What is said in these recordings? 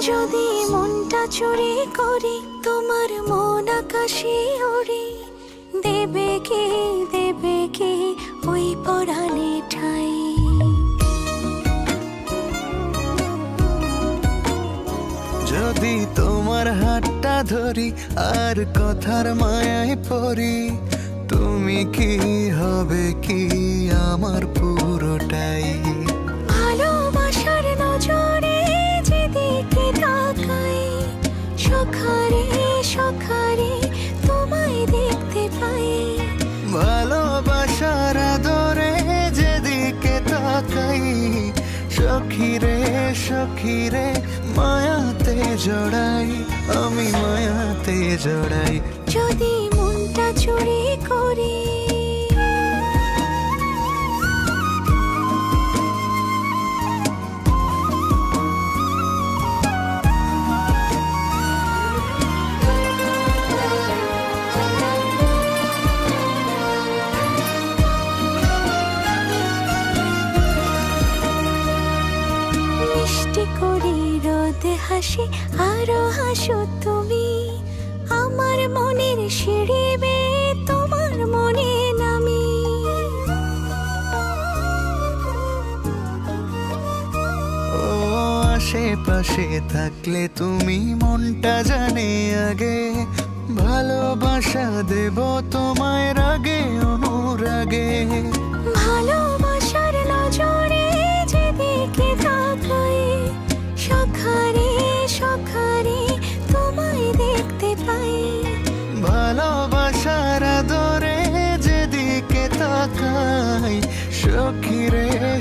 যদি মনটা চুরি করি, তোমার মন আকাশে ওড়ে। দেবে কে দেবে কে ওই পরাণে ঠাই? যদি তোমার হাতটা ধরি, আর কথার মায়ায় পড়ি, তুমি কি সখিরে সখিরে মায়াতে জড়াই আমি মায়াতে জড়াই। যদি মনটা চুরি করি হাসি, আরও হাসো তুমি। আমার মনের সিঁড়ি তোমার মনে নামি। আশেপাশে থাকলে তুমি মনটা জানে আগে। ভালোবাসা দেব তোমায়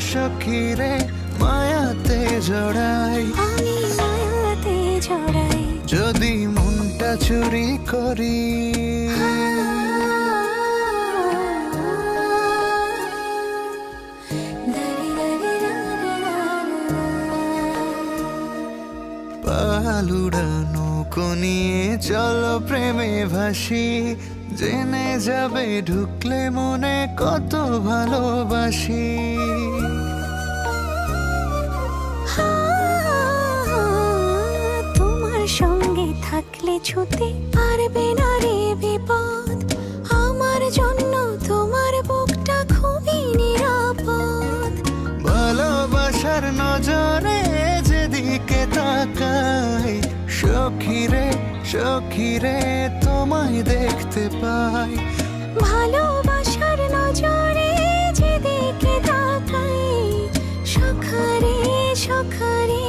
সখিরে মায়াতে জড়াই। আমি মায়াতে জড়াই। যদি মনটা চুরি করি। পালুড়ানো নিয়ে চলো প্রেমে ভাসি। জেনে যাবে ঢুকলে মনে কত ভালোবাসি। থাকলে ছুতে পারবে না রে বিপদ। আমার জন্য তোমার বুকটা খুবই নিরাপদ। ভালোবাসার নজরে যেদিকে তাকাই সখিরে সখিরে তোমায় দেখতে পাই। ভালোবাসার নজরে যেদিকে তাকাই সখারে সখারে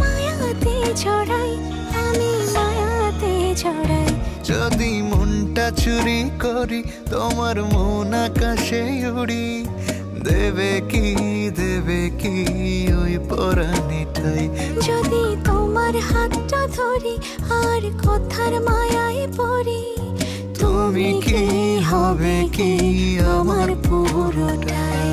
মায়াতে জড়াই জড়াই যদি মনটা চুরি করি তোমার মন আকাশে উড়ি। দেবে কি দেবে কি ওই পরাণীটাই যদি তোমার হাতটা ধরি আর কথার মায়ায় পড়ি তুমি কি হবে কি আমার পুরোটাই?